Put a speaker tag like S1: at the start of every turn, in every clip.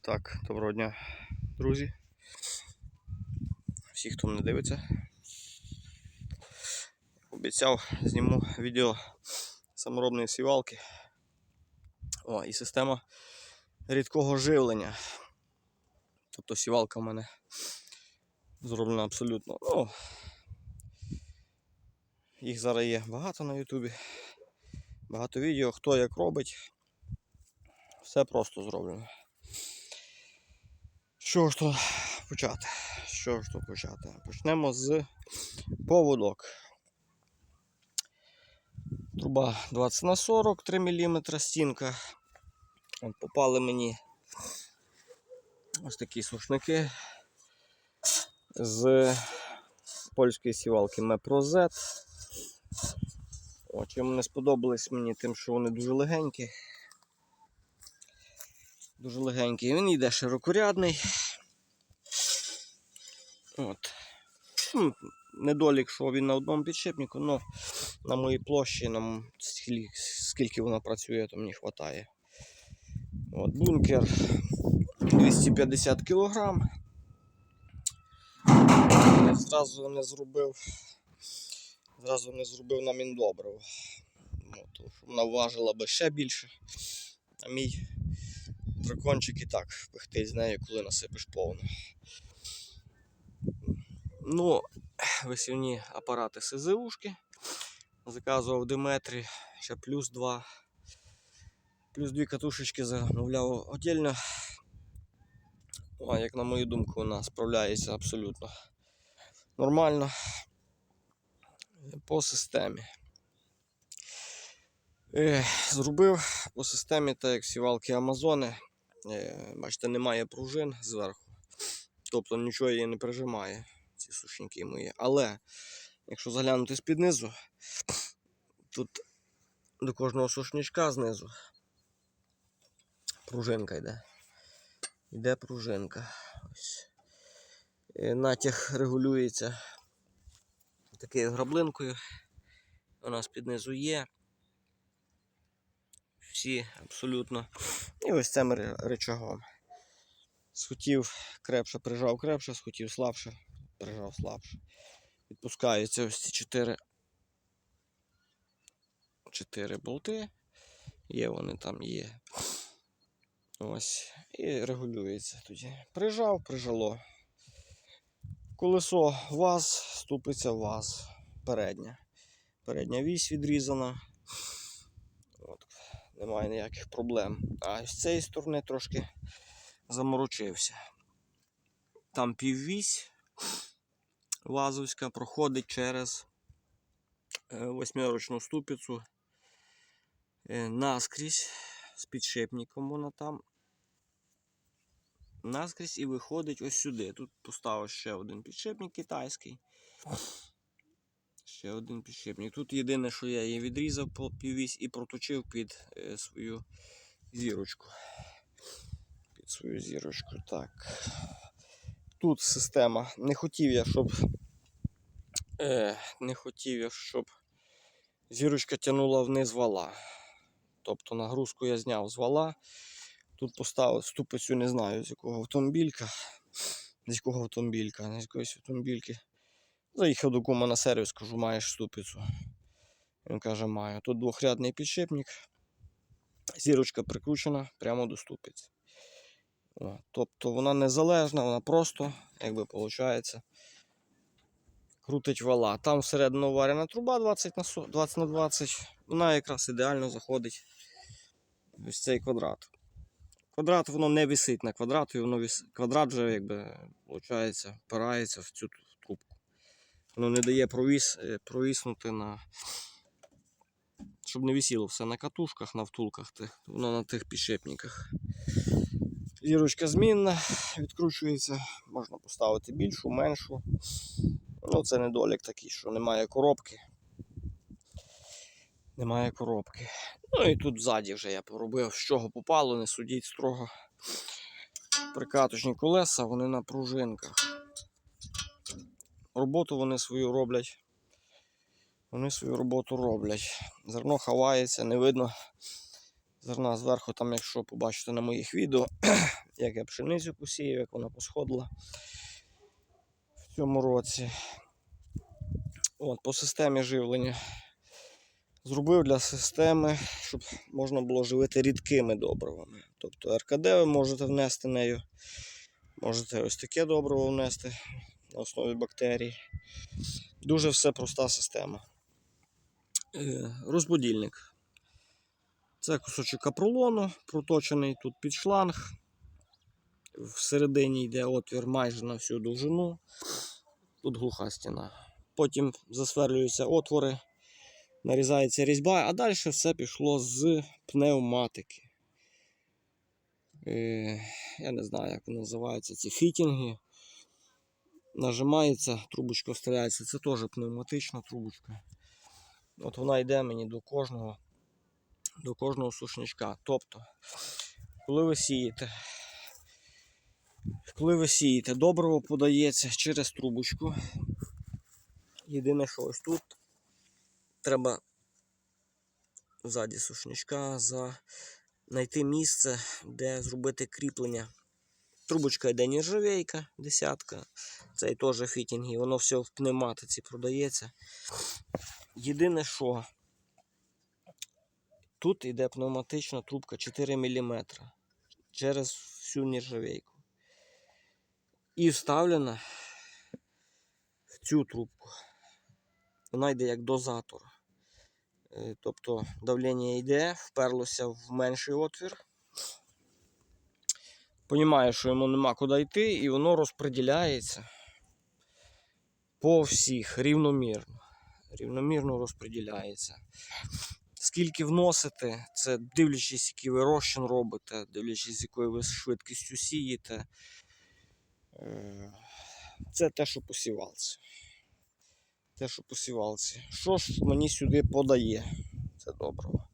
S1: Так, доброго дня, друзі. Всі, хто мене дивиться. Обіцяв, зніму відео саморобної сівалки. О, і система рідкого живлення. Тобто сівалка в мене зроблена абсолютно. Ну, їх зараз є багато на Ютубі. Багато відео, хто як робить. Все просто зроблено. Що ж то почати? Що ж то почати? Почнемо з поводок. Труба 20 на 40, 3 мм стінка. От попали мені ось такі сушники з польської сівалки Mepro Z. Чим вони сподобались мені тим, що вони дуже легенькі. Дуже легенький. Він йде широкорядний. От. Ну, Недолік, що він на одному підшипнику, але на моїй площі, на скільки, вона працює, то мені вистачає. От, бункер 250 кг. Зразу не зробив. Зразу не зробив на тому вона важила би ще більше. А мій дракончик і так пихтить з нею, коли насипиш повну. Ну, висівні апарати СЗУшки. Заказував в Диметрі, ще плюс два. Плюс дві катушечки замовляв отдельно. А як на мою думку, вона справляється абсолютно нормально по системі. Е, Зробив по системі, так як сівалки Амазони. Е, Бачите, немає пружин зверху. Тобто нічого її не прижимає, ці сушники мої. Але якщо заглянути з-під низу, тут до кожного сушничка знизу пружинка йде. Йде пружинка. Ось. Е, Натяг регулюється такою граблинкою. Вона з-під низу є. Всі абсолютно. І ось цим рычагом. Схотів крепше, прижав крепше, схотів слабше, прижав слабше. Відпускаються ось ці чотири. Чотири болти. Є вони там є. Ось. І регулюється тоді. Прижав, прижало. Колесо ВАЗ, ступиця ВАЗ. Передня. Передня вісь відрізана. От. Немає ніяких проблем. А з цієї сторони трошки заморочився. Там піввісь вазовська проходить через е, восьмерочну ступицю е, наскрізь з підшипником вона там. Наскрізь і виходить ось сюди. Тут поставив ще один підшипник китайський. Ще один підшипник. Тут єдине, що я її відрізав по піввісь і проточив під е, свою зірочку. Під свою зірочку. Так. Тут система. Не хотів я, щоб. Е, не хотів я, щоб зірочка тягнула вниз вала. Тобто нагрузку я зняв з вала. Тут поставив ступицю, не знаю з якого автомобілька. З якого автомобілька, з якоїсь автомобільки. Заїхав до кума на сервіс, кажу, маєш ступицю. Він каже, маю. Тут двохрядний підшипник. Зірочка прикручена прямо до ступиці. Тобто вона незалежна, вона просто, якби виходить, крутить вала. Там всередину варена труба 20 на 20, на 20. Вона якраз ідеально заходить ось цей квадрат. Квадрат воно не висить на квадрату, і воно вис... квадрат вже якби, виходить, впирається в цю. Воно не дає провіс, е, провіснути на. Щоб не висіло все на катушках, на втулках, воно на тих підшипниках. Зірочка змінна, відкручується, можна поставити більшу, меншу. Ну, це недолік такий, що немає коробки. Немає коробки. Ну і тут ззаді вже я поробив, з чого попало, не судіть строго. Прикаточні колеса, вони на пружинках. Роботу вони свою роблять. Вони свою роботу роблять. Зерно ховається, не видно зерна зверху, там, якщо побачите на моїх відео, як я пшеницю посіяв, як вона посходила в цьому році. От, по системі живлення. Зробив для системи, щоб можна було живити рідкими добривами. Тобто РКД ви можете внести нею. Можете ось таке добриво внести на основі бактерій. Дуже все проста система. Е, Розподільник. Це кусочок капролону, проточений тут під шланг. Всередині йде отвір майже на всю довжину. Тут глуха стіна. Потім засверлюються отвори, нарізається різьба, а далі все пішло з пневматики. Е, я не знаю, як вони називаються ці фітінги. Нажимається, трубочка вставляється. Це теж пневматична трубочка. От вона йде мені до кожного, до кожного сушнячка. Тобто, коли ви сієте, коли ви сієте, добриво подається через трубочку. Єдине, що ось тут треба ззаді сушнячка знайти місце, де зробити кріплення. Трубочка йде нержавейка, десятка. Цей теж фітінг, і воно все в пневматиці продається. Єдине, що тут йде пневматична трубка 4 мм через всю нержавейку. І вставлена в цю трубку. Вона йде як дозатор. Е, Тобто давлення йде, вперлося в менший отвір. Понімає, що йому нема куди йти, і воно розподіляється по всіх рівномірно. Рівномірно розподіляється. Скільки вносите, це дивлячись, який ви розчин робите, дивлячись, якою ви швидкістю сієте. Е, Це те, що посівалці. Те, що посівалці. Що ж мені сюди подає? Це добриво.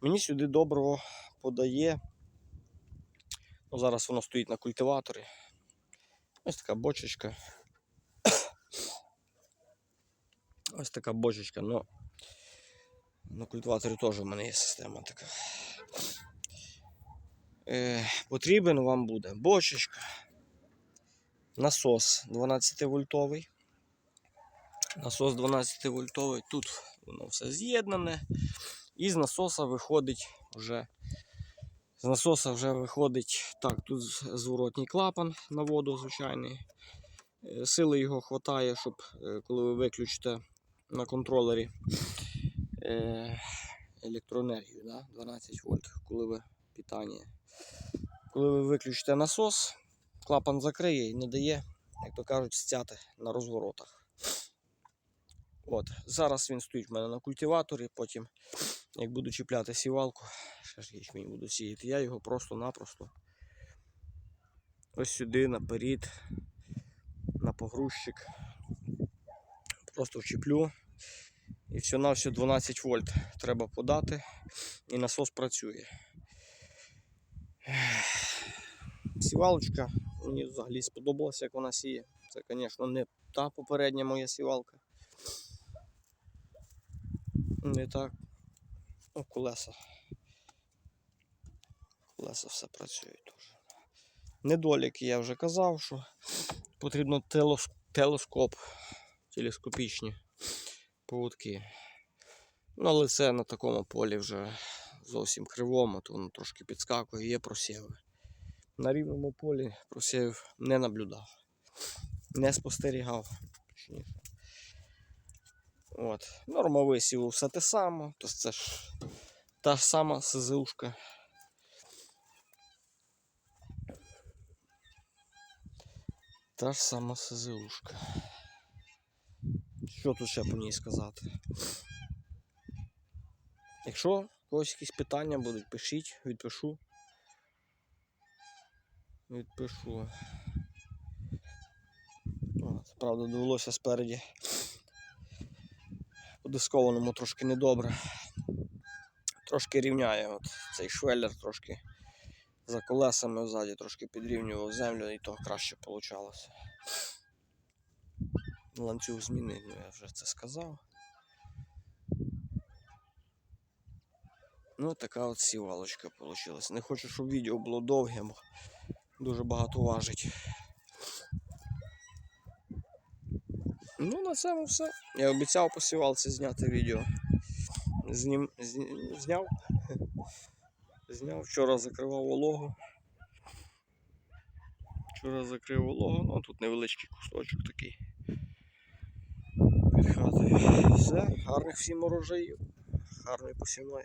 S1: Мені сюди добриво подає. Ну, зараз воно стоїть на культиваторі. Ось така бочечка. Ось така бочечка, ну на культиваторі теж в мене є система така. Е, потрібен вам буде бочечка, насос 12 вольтовий. Насос 12 вольтовий, тут воно все з'єднане. І з насоса виходить вже. З насоса вже виходить. Так, тут зворотній клапан на воду звичайний. Е, Сили його вистачає, щоб е, коли ви виключите на контролері е, електроенергію, да? 12 вольт, коли ви питання. Коли ви виключите насос, клапан закриє і не дає, як то кажуть, стяти на розворотах. От, зараз він стоїть в мене на культиваторі, потім, як буду чіпляти сівалку, ще ж ячмінь буду сіяти, я його просто-напросто ось сюди наперед, на погрузчик. Просто вчіплю. І все на все 12 вольт треба подати, і насос працює. Сівалочка мені взагалі сподобалася, як вона сіє. Це, звісно, не та попередня моя сівалка. Не так. Ну, колеса. Колеса все працює теж. Недоліки я вже казав, що потрібно телос- телескоп, телескопічні поводки. Ну, але це на такому полі вже зовсім кривому, то воно трошки підскакує, є просіви. На рівному полі просів не наблюдав, не спостерігав. Точніше. От. Норма висіву все те саме, то це ж та ж сама СЗУшка. Та ж сама СЗУшка. Що тут ще по ній сказати? Якщо когось якісь питання будуть, пишіть, відпишу. Відпишу. От, правда, довелося спереді дискованому трошки недобре. Трошки рівняє от цей швеллер трошки за колесами ззаді трошки підрівнював землю і то краще вийшло. Ланцюг змінив, ну я вже це сказав. Ну, така от сівалочка вийшла. Не хочу, щоб відео було довгим. Дуже багато важить. Ну, на цьому все. Я обіцяв по сівалці зняти відео. Знім, зняв. Зняв. Вчора закривав вологу. Вчора закрив вологу, ну тут невеличкий кусочок такий. Під хатою. Все, гарних всім урожаїв. Гарної посівної.